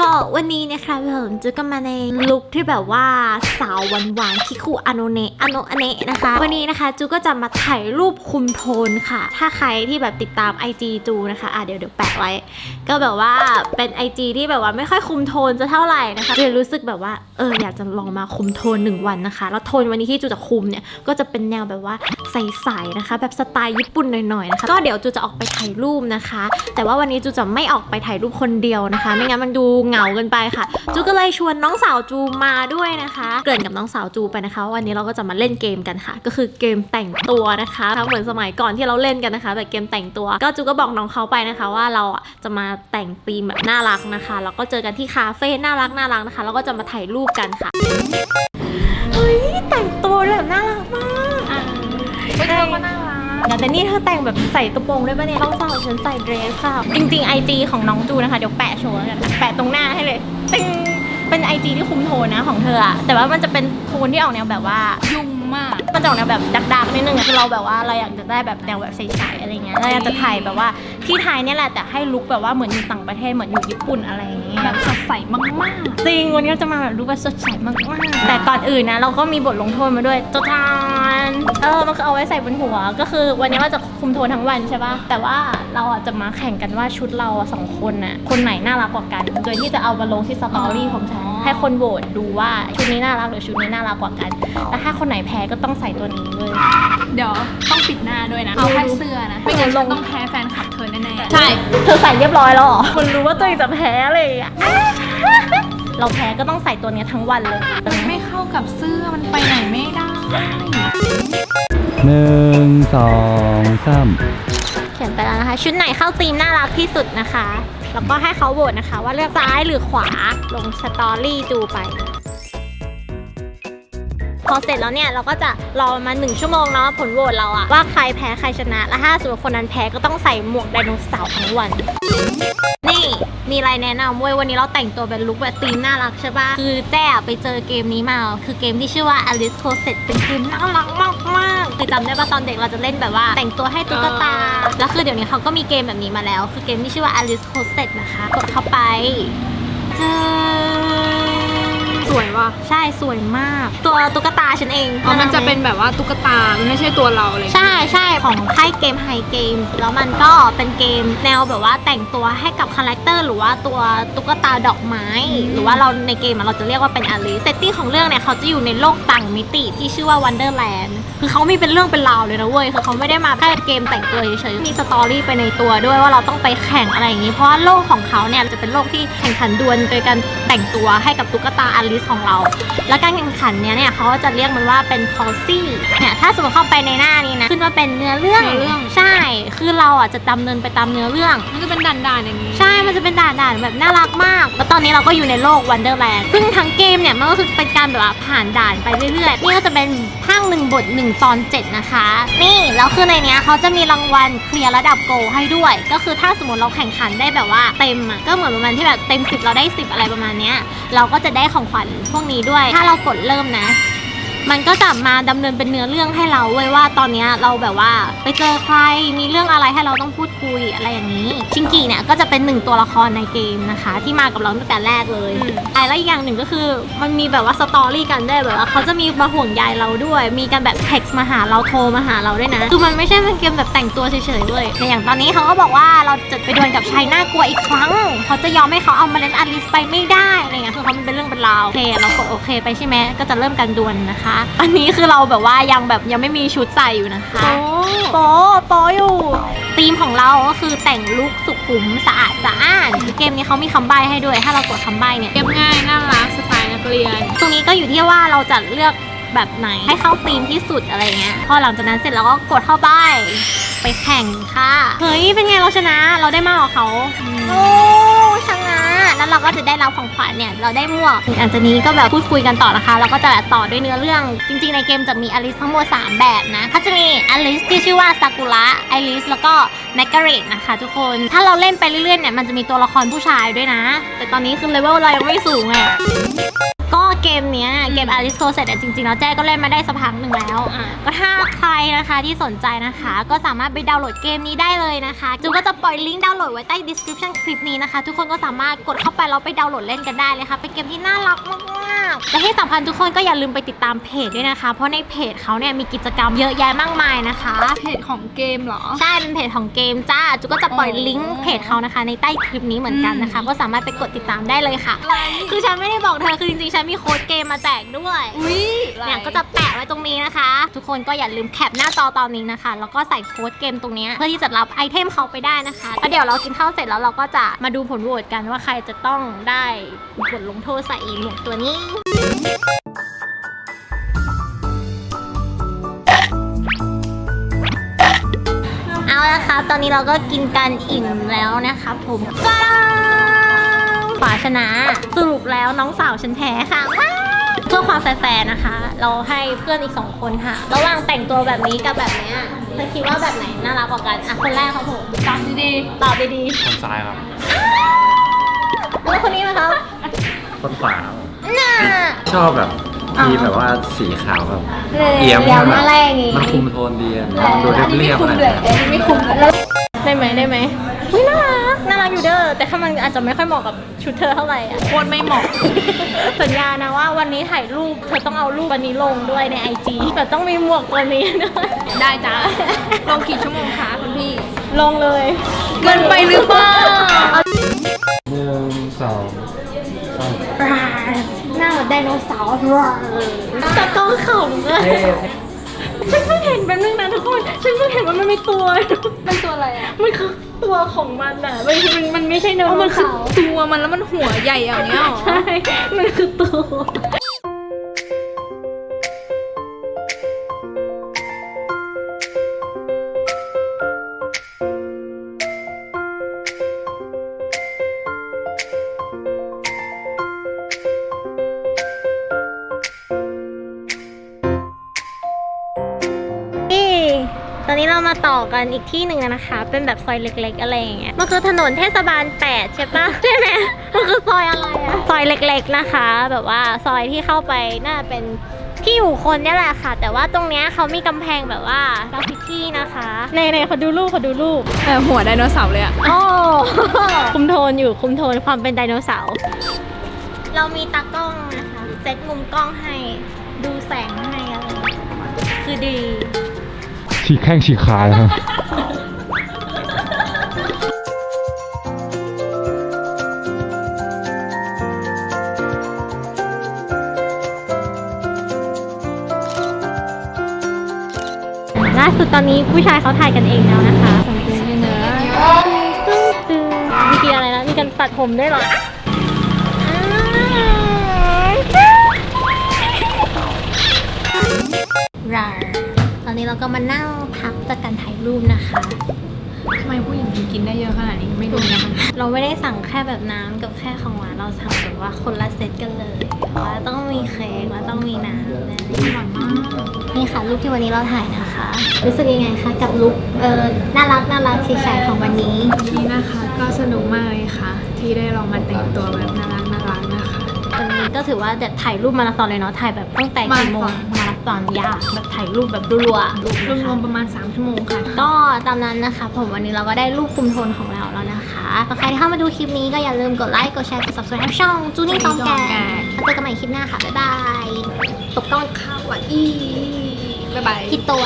ก็วันนี้นะคะผมจะก็มาในลุคที่แบบว่าสาวหวานๆคิคุอโนเนะอโนอเนะนะคะ วันนี้นะคะจูก็จะมาถ่ายรูปคุมโทนค่ะ ถ้าใครที่แบบติดตาม IG จูนะคะอะเดี๋ยวเดี๋ยวแปะไว้ ก็แบบว่าเป็น IG ที่แบบว่าไม่ค่อยคุมโทนจะเท่าไหร่นะคะเลยรู้สึกแบบว่าเอออยากจะลองมาคุมโทนหนึ่งวันนะคะ แล้วโทนวันนี้ที่จูจะคุมเนี่ยก็จะเป็นแนวแบบว่า ใสๆนะคะ แบบสไตล์ญี่ปุ่นหน่อยๆนะคะก็เดี๋ยวจูจะออกไปถ่ายรูปนะคะ แต่ว่าวันนี้จูจะไม่ออกไปถ่ายรูปคนเดียวนะคะ ไม่งั้นมันดูเหงาเกินไปค่ะ จูก็เลยชวนน้องสาวจูมาด้วยนะคะ เกริ่นกับน้องสาวจูไปนะคะว่าวันนี้เราก็จะมาเล่นเกมกันค่ะ ก็คือเกมแต่งตัวนะคะเหมือนสมัยก่อนที่เราเล่นกันนะคะ แบบเกมแต่งตัว ก็จูก็บอกน้องเขาไปนะคะ ว่าเราอะจะมาแต่งธีมแบบน่ารักนะคะแล้วก็เจอกันที่คาเฟ่น่ารักน่ารักนะคะแล้วก็จะมาถ่ายรูปกันค่ะเฮ้ยแต่งตัวแบบน่ารักมาก เฮ้ยเธอก็น่ารัก แต่นี่เธอแต่งแบบใส่กระโปรงด้วยปะเนี่ยน้องสาวฉันใส่เดรสค่ะ จริงๆ IG ของน้องจูนะคะ เดี๋ยวแปะโชว์แล้วกันแปะตรงหน้าให้เลยตึงเป็น IG ที่คุมโทนนะของเธออะแต่ว่ามันจะเป็นโทนที่ออกแนวแบบว่ายุ่ง มากมันจะออกแนวแบบดักๆนิดนึงอะคือเราแบบว่าเราอยากจะได้แบบแนวแบบใสๆอะไรเงี้ยเราอยากจะถ่ายแบบว่าที่ไทยเนี่ยแหละแต่ให้ลุคแบบว่าเหมือนอยู่ต่างประเทศเหมือนอยู่ญี่ปุ่นอะไรอย่างเงี้ย แบบสดใสมากจริงวันนี้เราจะมาแบบรูปแบบสดใสมากๆ แต่ก่อนอื่นนะเราก็มีบทลงโทษมาด้วยจทานเออมันคือเอาไว้ใส่บนหัว ก็คือวันนี้เราจะคุมโทนทั้งวันใช่ปะแต่ว่าเราอะจะมาแข่งกันว่าชุดเราอะสองคนน่ะคนไหนน่ารักกว่ากัน โดยที่จะเอามาลงที่สตอรี่ของฉัน ให้คนโหวตดูว่าชุดนี้น่ารักหรือชุดนี้น่ารักกว่ากัน แล้วถ้าคนไหนแพ้ก็ต้องใส่ตัวนี้เลยๆเดี๋ยวต้องปิดหน้าด้วยนะเอาแค่เสื้อนะไม่งั้นฉันต้องแพ้แฟนคลับเธอแน่ๆใช่เธอใส่เรียบร้อยแล้วเหรอคนรู้ว่าตัวเองจะแพ้เลยอะเราแพ้ก็ต้องใส่ตัวเนี้ยทั้งวันเลยมันไม่เข้ากับเสื้อมันไปไหนไม่ได้หนึ่งสองสามเขียน ไปแล้วนะคะ ชุดไหนเข้าธีมน่ารักที่สุดนะคะ แล้วก็ให้เขาโหวตนะคะ ว่าเลือกซ้ายหรือขวาลงสตอรี่ดูไป พอเสร็จแล้วเนี่ยเราก็จะรอมาหนึ่งชั่วโมงเนาะผลโหวตเราอะว่าใครแพ้ใครชนะ และถ้าสมมติคนนั้นแพ้ก็ต้องใส่หมวกไดโนเสาร์ทั้งวัน นี่มีอะไรแนะนำเว้ยวันนี้เราแต่งตัวเป็นลุคแบบธีมน่ารักใช่ปะคือแจ้อะไปเจอเกมนี้มา คือเกมที่ชื่อว่า Alice c o s e t เป็นเกมน่ารักมากมาก เคยจำได้ปะตอนเด็กเราจะเล่นแบบว่า แต่งตัวให้ตุ๊กตา แล้วคือเดี๋ยวนี้เขาก็มีเกมแบบนี้มาแล้ว คือเกมที่ชื่อว่า Alice Closet นะคะ กดเข้าไปเจอ สวยว่ะใช่สวยมาก ตัวตุ๊กตาฉันเองอ๋อมันจะเป็นแบบว่าตุ๊กตา มันไม่ใช่ตัวเราเลย ใช่ใช่ของค่ายเกมไฮเกมแล้วมันก็เป็นเกมแนวแบบว่าแต่งตัวให้กับคาแรคเตอร์หรือว่าตัวตุ๊กตาดอกไม้ หรือว่าเราในเกมอะเราจะเรียกว่าเป็นอลิเซตติ้งของเรื่องเนี่ยเขาจะอยู่ในโลกต่างมิติที่ชื่อว่า Wonderland คือเขามีเป็นเรื่องเป็นราวเลยนะเว้ยคือเขาไม่ได้มาแค่เกมแต่งตัวเฉยๆมีสตอรี่ไปในตัวด้วยว่าเราต้องไปแข่งอะไรอย่างนี้เพราะว่าโลกของเขาเนี่ยจะเป็นโลกที่แข่งขันดวลโดยการแต่งตัวให้กับตุ๊กตาอลิสของเรา แล้วการแข่งขันเนี้ยเนี่ยเขาก็จะเรียกมันว่าเป็นคอซี่เนี่ยถ้าสมมติเข้าไปในหน้านี้นะขึ้นว่าเป็นเนื้อเรื่องเนื้อเรื่อง ใช่ คือเราอะจะดำเนินไปตามเนื้อเรื่อง มันจะเป็นด่านๆอย่างนี้ ใช่ มันจะเป็นด่านๆแบบน่ารักมาก แล้วตอนนี้เราก็อยู่ในโลกวันเดอร์แลนด์ ซึ่งทั้งเกมเนี่ยมันก็คือเป็นการแบบว่าผ่านด่านไปเรื่อยๆ นี่ก็จะเป็นภาคหนึ่งบทหนึ่งตอนเจ็ดนะคะ นี่แล้วคือในเนี้ยเขาจะมีรางวัลเคลียร์ระดับโกลให้ด้วย ก็คือถ้าสมมติเราแข่งขันได้แบบว่าเต็มอะ ก็เหมือนประมาณที่แบบเต็ม 10 เราได้ 10 อะไรประมาณเนี้ย เราก็จะได้ของขวัญพวกนี้ด้วย ถ้าเรากดเริ่มนะ มันก็จะมาดำเนินเป็นเนื้อเรื่องให้เราเว้ยว่าตอนเนี้ยเราแบบว่า ไปเจอใครมีเรื่องอะไรให้เราต้องพูดคุยอะไรอย่างนี้ ชิงกีเนี่ยก็จะเป็นหนึ่งตัวละครในเกมนะคะ ที่มากับเราตั้งแต่แรกเลยไอ้แล้วอีกอย่างหนึ่งก็คือมันมีแบบว่าสตอรี่กันได้วยแบบว่าเขาจะมีมาห่วงใยเราด้วย มีการแบบเท็กซ์มาหาเราโทรมาหาเราด้วยนะคือมันไม่ใช่เป็นเกมแบบแต่งตัวเฉยๆเว้ยในอย่างตอนนี้เขาก็บอกว่าเราจะไปดวลกับชายน่ากลัวอีกครั้งเขาจะยอมให้เขาเอามาเล่นอลิสไปไม่ได้อะไรเงี้ยคือเขามันเป็นเรื่อง เป็นราวโอเคเรากดโอเคไปใช่ไหมก็จะเริ่มการดวลนะคะ อันนี้คือเราแบบว่ายังแบบยังไม่มีชุดใส่อยู่นะคะโป๊โป๊อยู่ธีมของเราก็คือแต่งลุคสุขุมสะอาดสะอ้านเกมนี้เขามีคำใบ้ให้ด้วย ถ้าเรากดคำใบ้เนี่ยเรียบง่ายน่ารักสไตล์นักเรียน ตรงนี้ก็อยู่ที่ว่าเราจะเลือก แบบไหนให้เข้าธีมที่สุดอะไรเงี้ยพอหลังจากนั้นเสร็จเราก็กดเข้าไปไปแข่งค่ะ เฮ้ย เป็นไงเราชนะเราได้มากกว่าเขาโอ้ชนะแล้วเราก็จะได้รับของขวัญเนี่ย เราได้หมวกหลังจากนี้ก็แบบพูดคุยกันต่อนะคะแล้วก็จะแบบต่อด้วยเนื้อเรื่อง จริง ๆ ในเกมจะมีอลิสทั้งหมด 3 แบบนะก็จะมีอลิสที่ชื่อว่าซากุระไอริสแล้วก็แมกกาเรตนะคะทุกคน ถ้าเราเล่นไปเรื่อยๆเนี่ย มันจะมีตัวละครผู้ชายด้วยนะ แต่ตอนนี้คือเลเวลเรายังไม่สูงไงก็ เกมเนี้ยเกม Alice Closet เนี่ยจริงๆแล้วแจ้ก็เล่นมาได้สักพักหนึ่งแล้ว อะก็ถ้าใครนะคะที่สนใจนะคะ ก็สามารถไปดาวน์โหลดเกมนี้ได้เลยนะคะจูก็จะปล่อยลิงก์ดาวน์โหลดไว้ใต้ description คลิปนี้นะคะ ทุกคนก็สามารถกดเข้าไปแล้วไปดาวน์โหลดเล่นกันได้เลยค่ะเป็นเกมที่น่ารักมากๆ และที่สำคัญทุกคนก็อย่าลืมไปติดตามเพจด้วยนะคะ เพราะในเพจเขาเนี่ยมีกิจกรรมเยอะแยะมากมายนะคะ เพจของเกมเหรอ ใช่เป็นเพจของเกมจ้าจุก็จะปล่อยอ๋อลิงก์เพจเขานะคะ ในใต้คลิปนี้เหมือนกันนะคะ ก็สามารถไปกดติดตามได้เลยค่ะอะไรคือฉันไม่ได้บอกเธอคือจริงๆฉันมีโค้ดเกมมาแจกด้วยอุ้ยเนี่ยก็จะแปะไว้ตรงนี้นะคะ ทุกคนก็อย่าลืมแคปหน้าจอตอนนี้นะคะ แล้วก็ใส่โค้ดเกมตรงเนี้ยเพื่อที่จะรับไอเทมเขาไปได้นะคะแล้วเดี๋ยวเรากินข้าวเสร็จแล้วเราก็จะมาดูผลโหวตกันว่าใครจะต้องได้บทลงโทษใส่อีหมวกตัวนี้เอาละครับ ตอนนี้เราก็กินกันอิ่มแล้วนะคะผมจ้าฝาชนะ สรุปแล้วน้องสาวฉันแพ้ค่ะว้าวเพื่อความแฟร์ๆนะคะ เราให้เพื่อนอีกสองคนค่ะ ระหว่างแต่งตัวแบบนี้กับแบบเนี้ยเธอคิดว่าแบบไหนน่ารักกว่ากัน อะ คนแรกครับผมตามดีตอบดีคนซ้ายครับๆแล้วคนนี้นะครับ คนขวา น่า ชอบแบบที่แบบว่าสีขาวแบบเลยเอี่ยมเอี่ยมแบบอะไรอย่างงี้ มันคุมโทนดีอะเออดูๆอันนี้เรีไม่ยบๆคุ้อะมไรเลยอันนี้ไม่คุ้มเลยได้ไหมได้ไหมเฮ้ยน่ารักน่ารักอยู่เด้อแต่ถ้ามันอาจจะไม่ค่อยเหมาะกับชุดเธอเท่าไหร่อะโคตรไม่เหมาะ สัญญานะว่าวันนี้ถ่ายรูปเธอต้องเอารูปวันนี้ลงด้วยในไอจีแต่ต้องมีหมวกตัวนี้ด้วยได้จ้าลงกี่ชั่วโมงคะคุณพี่ ลงเลย เกินไปหรือเปล่าห สาร์ตะกล้องขำเลยฉันเพิ่งเห็นแป๊บนึงนะทุกคน ฉันเพิ่งเห็นว่ามันมีตัวเป็นตัวอะไรอะ มันคือตัวของมันอะ มันมันมันไม่ใช่ไดอ๋อโนมันคือเสาร์ตัวมันแล้วมันหัวใหญ่อย่างเงี้ยเหรอ ใช่ มันคือตัว ตอนนี้เรามาต่อกันอีกที่หนึ่งนะคะ เป็นแบบซอยเล็ก ๆ อะไรอย่างเงี้ย มันคือถนนเทศบาล 8 ใช่ปะใช่ไหมมันคือซอยอะไรอะซอยเล็กๆนะคะ แบบว่าซอยที่เข้าไปน่าจะเป็นที่อยู่คนเนี่ยแหละค่ะ แต่ว่าตรงเนี้ยเขามีกำแพงแบบว่ากราฟฟิตี้นะคะในในขอดูรูปขอดูรูปเออหัวไดโนเสาร์เลยอะโอ้ คุมโทนอยู่คุมโทนความเป็นไดโนเสาร์เรามีตากล้องนะคะเซตมุมกล้องให้ดูแสงให้อะไรคือดี ฉีกแข้งฉีกขาเลยครับล่าสุดตอนนี้ผู้ชายเขาถ่ายกันเองแล้วนะคะสังเกตเนอะตึงมีกินอะไรนะมีการตัดผมด้วยเหรอ เราก็มานั่งพักจากการถ่ายรูปนะคะ ทำไมผู้หญิงถึงกินได้เยอะขนาดนี้ไม่รู้นะมันเราไม่ได้สั่งแค่แบบน้ำกับแค่ของหวานเราสั่งแบบว่าคนละเซตกันเลยว่าต้องมีเค้กแล้วต้องมีน้ำนะอร่อยมากนี่ค่ะรูปที่วันนี้เราถ่ายนะคะ รู้สึกยังไงคะกับลุคเออน่ารักน่ารักเฉยๆของวันนี้ นี่นะคะก็สนุกมากเลยค่ะ ที่ได้ลองมาแต่งตัวแบบน่ารักน่ารักนะคะวันนี้ก็ถือว่าแบบถ่ายรูปมาราธอนเลยเนาะถ่ายแบบตั้งแต่กี่โมง มาราธอนมาราธอนยากแบบถ่ายรูปแบบรัวๆรูปรนะคะวมๆประมาณ 3 ชั่วโมงค่ะ ก็ตามนั้นนะคะ ผมวันนี้เราก็ได้รูปคุมโทนของเราแล้วนะคะใครที่เข้ามาดูคลิปนี้ก็อย่าลืมกดไลค์ กดแชร์ กด subscribe ช่องจูนี่ซองแกจูนี่ซองแกแล้วเจอกันใหม่คลิปหน้าค่ะ บ๊ายบาย ตบกล้องข้าวอะอีบ๊ายบายกี่ตัว